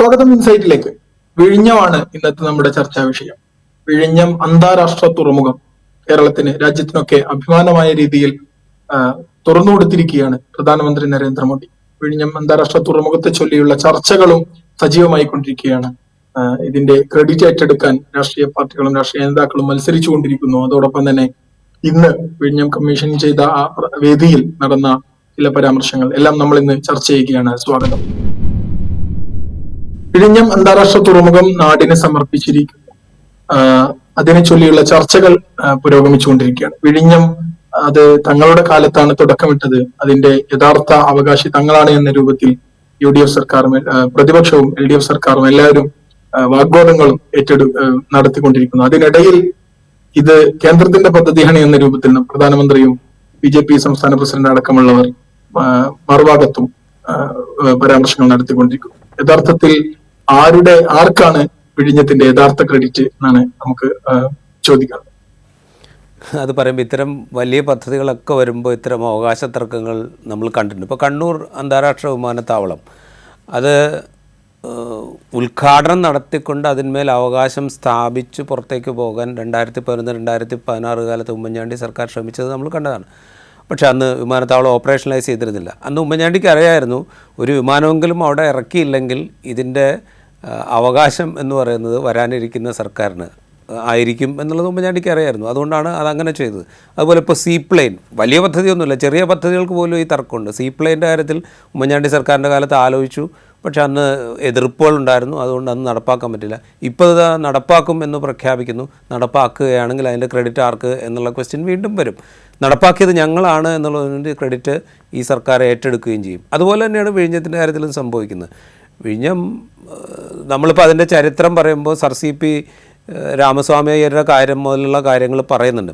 സ്വാഗതം ഇൻസൈറ്റിലേക്ക്. വിഴിഞ്ഞമാണ് ഇന്നത്തെ നമ്മുടെ ചർച്ചാ വിഷയം. വിഴിഞ്ഞം അന്താരാഷ്ട്ര തുറമുഖം. കേരളത്തിന് രാജ്യത്തിനൊക്കെ അഭിമാനമായ രീതിയിൽ തുറന്നു കൊടുത്തിരിക്കുകയാണ് പ്രധാനമന്ത്രി നരേന്ദ്രമോദി. വിഴിഞ്ഞം അന്താരാഷ്ട്ര തുറമുഖത്തെ ചൊല്ലിയുള്ള ചർച്ചകളും സജീവമായി കൊണ്ടിരിക്കുകയാണ് ഇതിന്റെ ക്രെഡിറ്റ് ഏറ്റെടുക്കാൻ രാഷ്ട്രീയ പാർട്ടികളും രാഷ്ട്രീയ നേതാക്കളും മത്സരിച്ചുകൊണ്ടിരിക്കുന്നു. അതോടൊപ്പം തന്നെ ഇന്ന് വിഴിഞ്ഞം കമ്മീഷൻ ചെയ്ത ആ വേദിയിൽ നടന്ന ചില പരാമർശങ്ങൾ. എല്ലാം നമ്മൾ ഇന്ന് ചർച്ച ചെയ്യുകയാണ്. സ്വാഗതം. വിഴിഞ്ഞം അന്താരാഷ്ട്ര തുറമുഖം നാടിനെ സമർപ്പിച്ചിരിക്കുന്നു. അതിനെ ചൊല്ലിയുള്ള ചർച്ചകൾ പുരോഗമിച്ചുകൊണ്ടിരിക്കുകയാണ്. വിഴിഞ്ഞം അത് തങ്ങളുടെ കാലത്താണ് തുടക്കമിട്ടത്. അതിന്റെ യഥാർത്ഥ അവകാശി തങ്ങളാണ് എന്ന രൂപത്തിൽ യു ഡി എഫ് സർക്കാരും പ്രതിപക്ഷവും എൽ ഡി എഫ് സർക്കാരും എല്ലാവരും വാഗ്വാദങ്ങളും ഏറ്റെടു നടത്തിക്കൊണ്ടിരിക്കുന്നു. അതിനിടയിൽ ഇത് കേന്ദ്രത്തിന്റെ പദ്ധതിയാണ് എന്ന രൂപത്തിൽ പ്രധാനമന്ത്രിയും ബി ജെ പി സംസ്ഥാന പ്രസിഡന്റ് അടക്കമുള്ളവർ മറുഭാഗത്തും പരാമർശങ്ങൾ നടത്തിക്കൊണ്ടിരിക്കുന്നു. യഥാർത്ഥത്തിൽ ആരുടെ ആർക്കാണ് വിഴിഞ്ഞത്തിന്റെ യഥാർത്ഥ ക്രെഡിറ്റ് എന്നാണ് നമുക്ക് ചോദിക്കാം. അത് പറയുമ്പോൾ ഇത്തരം വലിയ പദ്ധതികളൊക്കെ വരുമ്പോൾ ഇത്തരം അവകാശ തർക്കങ്ങൾ നമ്മൾ കണ്ടിട്ടുണ്ട്. ഇപ്പോൾ കണ്ണൂർ അന്താരാഷ്ട്ര വിമാനത്താവളം അത് ഉദ്ഘാടനം നടത്തിക്കൊണ്ട് അതിന്മേൽ അവകാശം സ്ഥാപിച്ച് പുറത്തേക്ക് പോകാൻ രണ്ടായിരത്തി പതിനൊന്ന് രണ്ടായിരത്തി പതിനാറ് കാലത്ത് ഉമ്മൻചാണ്ടി സർക്കാർ ശ്രമിച്ചത് നമ്മൾ കണ്ടതാണ്. പക്ഷേ അന്ന് വിമാനത്താവളം ഓപ്പറേഷനലൈസ് ചെയ്തിരുന്നില്ല. അന്ന് ഉമ്മൻചാണ്ടിക്ക് അറിയായിരുന്നു ഒരു വിമാനമെങ്കിലും അവിടെ ഇറക്കിയില്ലെങ്കിൽ ഇതിന്റെ അവകാശം എന്ന് പറയുന്നത് വരാനിരിക്കുന്ന സർക്കാരിന് ആയിരിക്കും എന്നുള്ളത് ഉമ്മൻചാണ്ടിക്ക് അറിയായിരുന്നു. അതുകൊണ്ടാണ് അതങ്ങനെ ചെയ്തത്. അതുപോലെ ഇപ്പോൾ സീ പ്ലെയിൻ വലിയ പദ്ധതിയൊന്നുമില്ല ചെറിയ പദ്ധതികൾക്ക് പോലും ഈ തർക്കമുണ്ട്. സീ പ്ലെയിന്റെ കാര്യത്തിൽ ഉമ്മൻചാണ്ടി സർക്കാരിന്റെ കാലത്ത് ആലോചിച്ചു. പക്ഷെ അന്ന് എതിർപ്പുകൾ ഉണ്ടായിരുന്നു അതുകൊണ്ട് അന്ന് നടപ്പാക്കാൻ പറ്റില്ല. ഇപ്പോൾ ഇത് നടപ്പാക്കും എന്ന് പ്രഖ്യാപിക്കുന്നു. നടപ്പാക്കുകയാണെങ്കിൽ അതിന്റെ ക്രെഡിറ്റ് ആർക്ക് എന്നുള്ള ക്വസ്റ്റ്യൻ വീണ്ടും വരും. നടപ്പാക്കിയത് ഞങ്ങളാണ് എന്നുള്ളതിന്റെ ക്രെഡിറ്റ് ഈ സർക്കാർ ഏറ്റെടുക്കുകയും ചെയ്യും. അതുപോലെ തന്നെയാണ് വിഴിഞ്ഞത്തിന്റെ കാര്യത്തിലും സംഭവിക്കുന്നത്. വിഴിഞ്ഞം നമ്മളിപ്പോൾ അതിന്റെ ചരിത്രം പറയുമ്പോൾ സർ സി പി രാമസ്വാമി അയ്യരുടെ കാര്യം മുതലുള്ള കാര്യങ്ങൾ പറയുന്നുണ്ട്.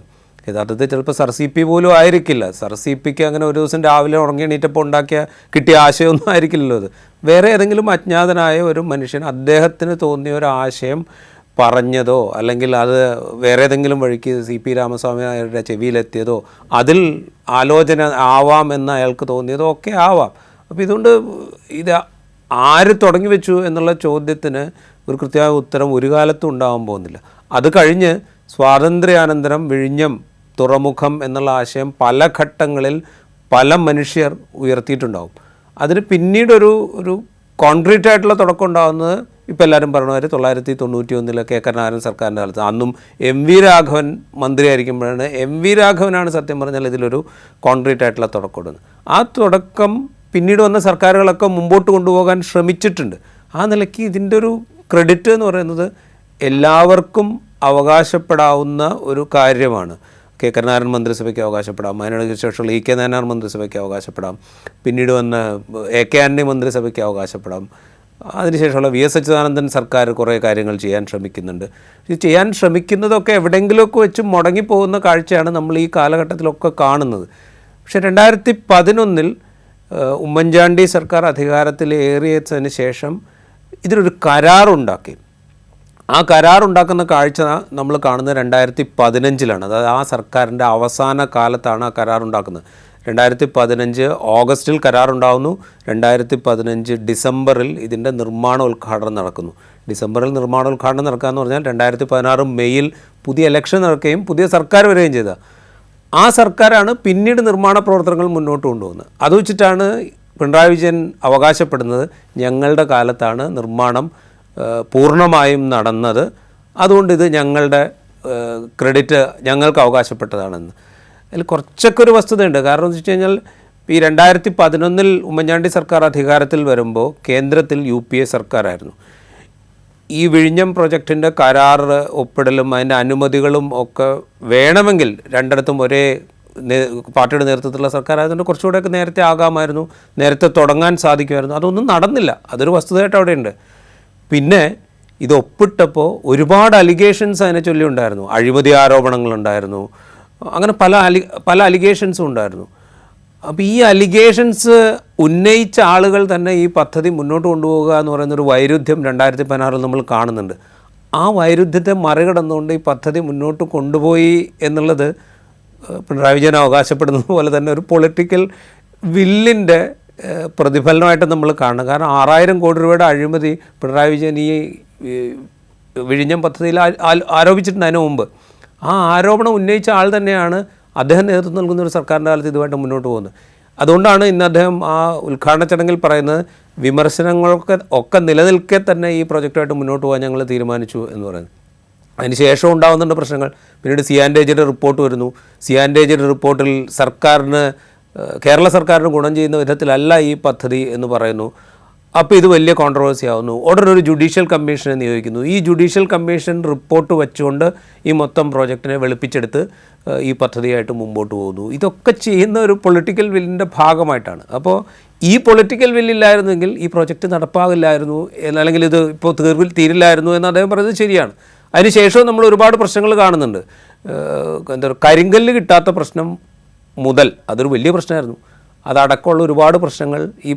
യഥാർത്ഥത്തിൽ ചിലപ്പോൾ സർ സി പി പോലും ആയിരിക്കില്ല. സർ സി പിക്ക് അങ്ങനെ ഒരു ദിവസം രാവിലെ ഉറങ്ങി എണീറ്റപ്പോൾ ഉണ്ടാക്കിയ കിട്ടിയ ആശയമൊന്നും ആയിരിക്കില്ലല്ലോ അത്. വേറെ ഏതെങ്കിലും അജ്ഞാതനായ ഒരു മനുഷ്യൻ അദ്ദേഹത്തിന് തോന്നിയ ഒരു ആശയം പറഞ്ഞതോ അല്ലെങ്കിൽ അത് വേറെ ഏതെങ്കിലും വഴിക്ക് സി പി രാമസ്വാമി അയാളുടെ ചെവിയിലെത്തിയതോ അതിൽ ആലോചന ആവാം എന്ന് അയാൾക്ക് തോന്നിയതോ ഒക്കെ ആവാം. അപ്പോൾ ഇതുകൊണ്ട് ഇത് ആര് തുടങ്ങി വെച്ചു എന്നുള്ള ചോദ്യത്തിന് ഒരു കൃത്യമായ ഉത്തരം ഒരു കാലത്തും ഉണ്ടാവാൻ പോകുന്നില്ല. അത് കഴിഞ്ഞ് സ്വാതന്ത്ര്യാനന്തരം വിഴിഞ്ഞം തുറമുഖം എന്നുള്ള ആശയം പല ഘട്ടങ്ങളിൽ പല മനുഷ്യർ ഉയർത്തിയിട്ടുണ്ടാകും അതിന് പിന്നീടൊരു ഒരു കോൺക്രീറ്റ് ആയിട്ടുള്ള തുടക്കം ഉണ്ടാകുന്നത് ഇപ്പോൾ എല്ലാവരും പറഞ്ഞവരെ തൊള്ളായിരത്തി തൊണ്ണൂറ്റി ഒന്നിലെ കെ. കരുണാകരൻ സർക്കാരിന്റെ കാലത്ത്. അന്നും എം വി രാഘവൻ മന്ത്രിയായിരിക്കുമ്പോഴാണ് എം വി രാഘവനാണ് സത്യം പറഞ്ഞാൽ ഇതിലൊരു കോൺക്രീറ്റ് ആയിട്ടുള്ള തുടക്കം ഇടുന്നത്. ആ തുടക്കം പിന്നീട് വന്ന സർക്കാരുകളൊക്കെ മുമ്പോട്ട് കൊണ്ടുപോകാൻ ശ്രമിച്ചിട്ടുണ്ട്. ആ നിലയ്ക്ക് ഇതിന്റെ ഒരു ക്രെഡിറ്റ് എന്ന് പറയുന്നത് എല്ലാവർക്കും അവകാശപ്പെടാവുന്ന ഒരു കാര്യമാണ്. കെ. കരുണാകരൻ മന്ത്രിസഭയ്ക്ക് അവകാശപ്പെടാം. അതിനിടയ്ക്ക് ശേഷമുള്ള ഇ. കെ. നായനാർ മന്ത്രിസഭയ്ക്ക് അവകാശപ്പെടാം. പിന്നീട് വന്ന എ. കെ. ആന്റണി മന്ത്രിസഭയ്ക്ക് അവകാശപ്പെടാം. അതിനുശേഷമുള്ള വി എസ് അച്യുതാനന്ദൻ സർക്കാർ കുറേ കാര്യങ്ങൾ ചെയ്യാൻ ശ്രമിക്കുന്നുണ്ട്. ഇത് ചെയ്യാൻ ശ്രമിക്കുന്നതൊക്കെ എവിടെയെങ്കിലുമൊക്കെ വെച്ച് മുടങ്ങിപ്പോകുന്ന കാഴ്ചയാണ് നമ്മൾ ഈ കാലഘട്ടത്തിലൊക്കെ കാണുന്നത്. പക്ഷേ രണ്ടായിരത്തി പതിനൊന്നിൽ ഉമ്മൻചാണ്ടി സർക്കാർ അധികാരത്തിലേറിയതിന് ശേഷം ഇതിനൊരു കരാറുണ്ടാക്കി ആ കരാറുണ്ടാക്കുന്ന കാഴ്ച നമ്മൾ കാണുന്നത് രണ്ടായിരത്തി പതിനഞ്ചിലാണ് അതായത് ആ സർക്കാരിന്റെ അവസാന കാലത്താണ് ആ കരാറുണ്ടാക്കുന്നത് രണ്ടായിരത്തി പതിനഞ്ച് ഓഗസ്റ്റിൽ കരാറുണ്ടാവുന്നു. രണ്ടായിരത്തി പതിനഞ്ച് ഡിസംബറിൽ ഇതിന്റെ നിർമ്മാണോദ്ഘാടനം നടക്കുന്നു. ഡിസംബറിൽ നിർമ്മാണോദ്ഘാടനം നടക്കുക എന്ന് പറഞ്ഞാൽ രണ്ടായിരത്തി പതിനാറ് മെയ്യിൽ പുതിയ ഇലക്ഷൻ നടക്കുകയും പുതിയ സർക്കാർ വരികയും ചെയ്ത. ആ സർക്കാരാണ് പിന്നീട് നിർമ്മാണ പ്രവർത്തനങ്ങൾ മുന്നോട്ട് കൊണ്ടുപോകുന്നത്. അത് വെച്ചിട്ടാണ് പിണറായി വിജയൻ അവകാശപ്പെടുന്നത്. ഞങ്ങളുടെ കാലത്താണ് നിർമ്മാണം പൂർണമായും നടന്നത്. അതുകൊണ്ട് ഇത് ഞങ്ങളുടെ ക്രെഡിറ്റ് ഞങ്ങൾക്ക് അവകാശപ്പെട്ടതാണെന്ന്. അതിൽ കുറച്ചൊക്കെ ഒരു വസ്തുതയുണ്ട്. കാരണം എന്ന് വെച്ച് കഴിഞ്ഞാൽ ഈ രണ്ടായിരത്തി പതിനൊന്നിൽ ഉമ്മൻചാണ്ടി സർക്കാർ അധികാരത്തിൽ വരുമ്പോൾ കേന്ദ്രത്തിൽ യു പി എ സർക്കാരായിരുന്നു. ഈ വിഴിഞ്ഞം പ്രൊജക്റ്റിന്റെ കരാർ ഒപ്പിടലും അതിന്റെ അനുമതികളും ഒക്കെ വേണമെങ്കിൽ രണ്ടിടത്തും ഒരേ പാർട്ടിയുടെ നേതൃത്വത്തിലുള്ള സർക്കാർ ആയതുകൊണ്ട് കുറച്ചുകൂടെയൊക്കെ നേരത്തെ ആകാമായിരുന്നു. നേരത്തെ തുടങ്ങാൻ സാധിക്കുമായിരുന്നു. അതൊന്നും നടന്നില്ല. അതൊരു വസ്തുതയായിട്ട് അവിടെയുണ്ട്. പിന്നെ ഇത് ഒപ്പിട്ടപ്പോൾ ഒരുപാട് അലിഗേഷൻസ് അതിനെ ചൊല്ലി ഉണ്ടായിരുന്നു അഴിമതി ആരോപണങ്ങളുണ്ടായിരുന്നു. അങ്ങനെ പല അലി പല അലിഗേഷൻസും ഉണ്ടായിരുന്നു. അപ്പോൾ ഈ അലിഗേഷൻസ് ഉന്നയിച്ച ആളുകൾ തന്നെ ഈ പദ്ധതി മുന്നോട്ട് കൊണ്ടുപോകുക എന്ന് പറയുന്നൊരു വൈരുദ്ധ്യം രണ്ടായിരത്തി പതിനാറിൽ നമ്മൾ കാണുന്നുണ്ട്. ആ വൈരുദ്ധ്യത്തെ മറികടന്നുകൊണ്ട് ഈ പദ്ധതി മുന്നോട്ട് കൊണ്ടുപോയി എന്നുള്ളത് പിണറായി വിജയൻ അവകാശപ്പെടുന്നത് പോലെ തന്നെ ഒരു പൊളിറ്റിക്കൽ വില്ലിന്റെ പ്രതിഫലനമായിട്ട് നമ്മൾ കാണണം കാരണം ആറായിരം കോടി രൂപയുടെ അഴിമതി പിണറായി വിജയൻ ഈ വിഴിഞ്ഞം പദ്ധതിയിൽ ആരോപിച്ചിട്ടുണ്ട് അതിന് മുമ്പ്. ആ ആരോപണം ഉന്നയിച്ച ആൾ തന്നെയാണ് അദ്ദേഹം നേതൃത്വം നൽകുന്ന ഒരു സർക്കാരിന്റെ കാലത്ത് ഇതുമായിട്ട് മുന്നോട്ട് പോകുന്നത്. അതുകൊണ്ടാണ് ഇന്ന് അദ്ദേഹം ആ ഉദ്ഘാടന ചടങ്ങിൽ പറയുന്നത് വിമർശനങ്ങളൊക്കെ ഒക്കെ നിലനിൽക്കെ തന്നെ ഈ പ്രൊജക്റ്റുമായിട്ട് മുന്നോട്ട് പോകാൻ ഞങ്ങൾ തീരുമാനിച്ചു എന്ന് പറയുന്നത്. അതിന് ശേഷം ഉണ്ടാകുന്നുണ്ട് പ്രശ്നങ്ങൾ. പിന്നീട് സിയാൻഡേജിയുടെ റിപ്പോർട്ട് വരുന്നു. സിയാൻഡേജിയുടെ റിപ്പോർട്ടിൽ സർക്കാരിന് കേരള സർക്കാരിന് ഗുണം ചെയ്യുന്ന വിധത്തിലല്ല ഈ പദ്ധതി എന്ന് പറയുന്നു. അപ്പോൾ ഇത് വലിയ കോൺട്രവേഴ്സി ആവുന്നു. ഉടനെ ഒരു ജുഡീഷ്യൽ കമ്മീഷനെ നിയോഗിക്കുന്നു. ഈ ജുഡീഷ്യൽ കമ്മീഷൻ റിപ്പോർട്ട് വെച്ചുകൊണ്ട് ഈ മൊത്തം പ്രോജക്റ്റിനെ വെളുപ്പിച്ചെടുത്ത് ഈ പദ്ധതിയായിട്ട് മുമ്പോട്ട് പോകുന്നു. ഇതൊക്കെ ചെയ്യുന്ന ഒരു പൊളിറ്റിക്കൽ വില്ലിന്റെ ഭാഗമായിട്ടാണ്. അപ്പോൾ ഈ പൊളിറ്റിക്കൽ വില്ലില്ലായിരുന്നെങ്കിൽ ഈ പ്രോജക്റ്റ് നടപ്പാകില്ലായിരുന്നു അല്ലെങ്കിൽ ഇത് ഇപ്പോൾ തീർവിൽ തീരില്ലായിരുന്നു എന്ന് അദ്ദേഹം പറയുന്നത് ശരിയാണ്. അതിനുശേഷവും നമ്മൾ ഒരുപാട് പ്രശ്നങ്ങൾ കാണുന്നുണ്ട്. എന്താ കരിങ്കല്ല് കിട്ടാത്ത പ്രശ്നം മുതൽ അതൊരു വലിയ പ്രശ്നമായിരുന്നു. അതടക്കമുള്ള ഒരുപാട് പ്രശ്നങ്ങൾ ഈ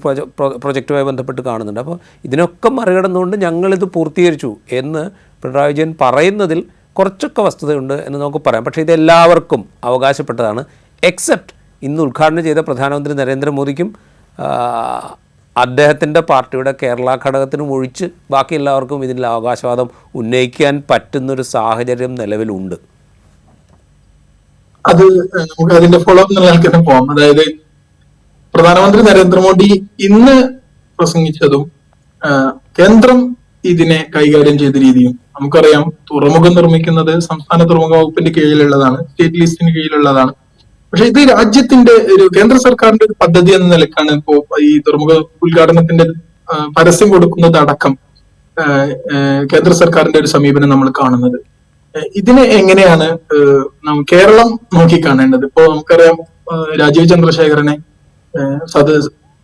പ്രൊജക്റ്റുമായി ബന്ധപ്പെട്ട് കാണുന്നുണ്ട്. അപ്പോൾ ഇതിനൊക്കെ മറികടന്നുകൊണ്ട് ഞങ്ങളിത് പൂർത്തീകരിച്ചു എന്ന് പിണറായി വിജയൻ പറയുന്നതിൽ കുറച്ചൊക്കെ വസ്തുതയുണ്ട് എന്ന് നമുക്ക് പറയാം. പക്ഷേ ഇത് എല്ലാവർക്കും അവകാശപ്പെട്ടതാണ്. എക്സെപ്റ്റ് ഇന്ന് ഉദ്ഘാടനം ചെയ്ത പ്രധാനമന്ത്രി നരേന്ദ്രമോദിക്കും അദ്ദേഹത്തിന്റെ പാർട്ടിയുടെ കേരള ഘടകത്തിനും ഒഴിച്ച് ബാക്കി എല്ലാവർക്കും ഇതിൽ അവകാശവാദം ഉന്നയിക്കാൻ പറ്റുന്നൊരു സാഹചര്യം നിലവിലുണ്ട്. അത് നമുക്ക് അതിന്റെ ഫോളോ അപ്പ് നിലനിൽക്കുന്ന പോകാം അതായത് പ്രധാനമന്ത്രി നരേന്ദ്രമോദി ഇന്ന് പ്രസംഗിച്ചതും കേന്ദ്രം ഇതിനെ കൈകാര്യം ചെയ്ത രീതിയും നമുക്കറിയാം തുറമുഖം നിർമ്മിക്കുന്നത് സംസ്ഥാന തുറമുഖ വകുപ്പിന്റെ കീഴിലുള്ളതാണ് സ്റ്റേറ്റ് ലിസ്റ്റിന് കീഴിലുള്ളതാണ്. പക്ഷെ ഇത് രാജ്യത്തിന്റെ ഒരു കേന്ദ്ര സർക്കാരിന്റെ ഒരു പദ്ധതി എന്ന നിലക്കാണ് ഇപ്പോ ഈ തുറമുഖ ഉദ്ഘാടനത്തിന്റെ പരസ്യം കൊടുക്കുന്നത് അടക്കം കേന്ദ്ര സർക്കാരിന്റെ ഒരു സമീപനം നമ്മൾ കാണുന്നത്. ഇതിനെ എങ്ങനെയാണ് കേരളം നോക്കി നോക്കിക്കാണേണ്ടത്? ഇപ്പോ നമുക്കറിയാം രാജീവ് ചന്ദ്രശേഖരനെ സദ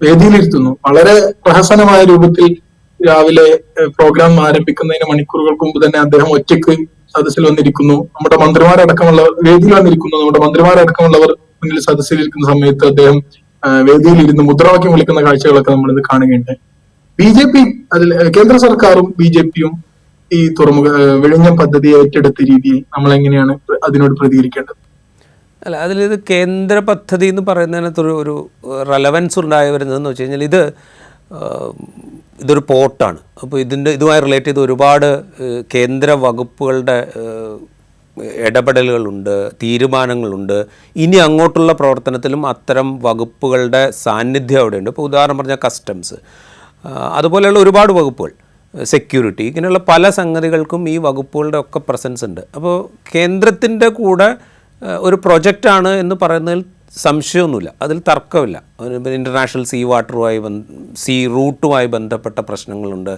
വേദിയിലിരുത്തുന്നു. വളരെ പ്രഹസനമായ രൂപത്തിൽ രാവിലെ പ്രോഗ്രാം ആരംഭിക്കുന്നതിന് മണിക്കൂറുകൾക്ക് മുമ്പ് തന്നെ അദ്ദേഹം ഒറ്റയ്ക്ക് സദസ്സിൽ വന്നിരിക്കുന്നു. നമ്മുടെ മന്ത്രിമാരടക്കമുള്ളവർ വേദിയിൽ വന്നിരിക്കുന്നു. നമ്മുടെ മന്ത്രിമാരടക്കമുള്ളവർ മുന്നിൽ സദസ്സിലിരിക്കുന്ന സമയത്ത് അദ്ദേഹം വേദിയിലിരുന്ന് മുദ്രാവാക്യം വിളിക്കുന്ന കാഴ്ചകളൊക്കെ നമ്മളിത് കാണുകയുണ്ട്. ബി ജെ പി അതിൽ കേന്ദ്ര സർക്കാരും ബി ജെ പിയും ഈ തുറമുഖ വിഴിഞ്ഞം പദ്ധതി ഏറ്റെടുത്ത രീതിയിൽ നമ്മൾ എങ്ങനെയാണ് അതിനോട് പ്രതികരിക്കേണ്ടത്? അല്ല അതിലിത് കേന്ദ്ര പദ്ധതി എന്ന് പറയുന്നതിനകത്ത് ഒരു ഒരു റെലവൻസ് ഉണ്ടായി വരുന്നതെന്ന് വെച്ച് കഴിഞ്ഞാൽ ഇത് ഇതൊരു പോർട്ടാണ്. അപ്പോൾ ഇതിന്റെ ഇതുമായി റിലേറ്റ് ചെയ്ത് ഒരുപാട് കേന്ദ്ര വകുപ്പുകളുടെ ഇടപെടലുകളുണ്ട് തീരുമാനങ്ങളുണ്ട്. ഇനി അങ്ങോട്ടുള്ള പ്രവർത്തനത്തിലും അത്തരം വകുപ്പുകളുടെ സാന്നിധ്യം അവിടെയുണ്ട്. ഇപ്പോൾ ഉദാഹരണം പറഞ്ഞാൽ കസ്റ്റംസ് അതുപോലെയുള്ള ഒരുപാട് വകുപ്പുകൾ സെക്യൂരിറ്റി ഇങ്ങനെയുള്ള പല സംഗതികൾക്കും ഈ വകുപ്പുകളുടെ ഒക്കെ പ്രസൻസ് ഉണ്ട്. അപ്പോൾ കേന്ദ്രത്തിന്റെ കൂടെ ഒരു പ്രൊജക്റ്റാണ് എന്ന് പറയുന്നതിൽ സംശയമൊന്നുമില്ല. അതിൽ തർക്കമില്ല. ഇന്റർനാഷണൽ സീ വാട്ടറുമായി സീ റൂട്ടുമായി ബന്ധപ്പെട്ട പ്രശ്നങ്ങളുണ്ട്.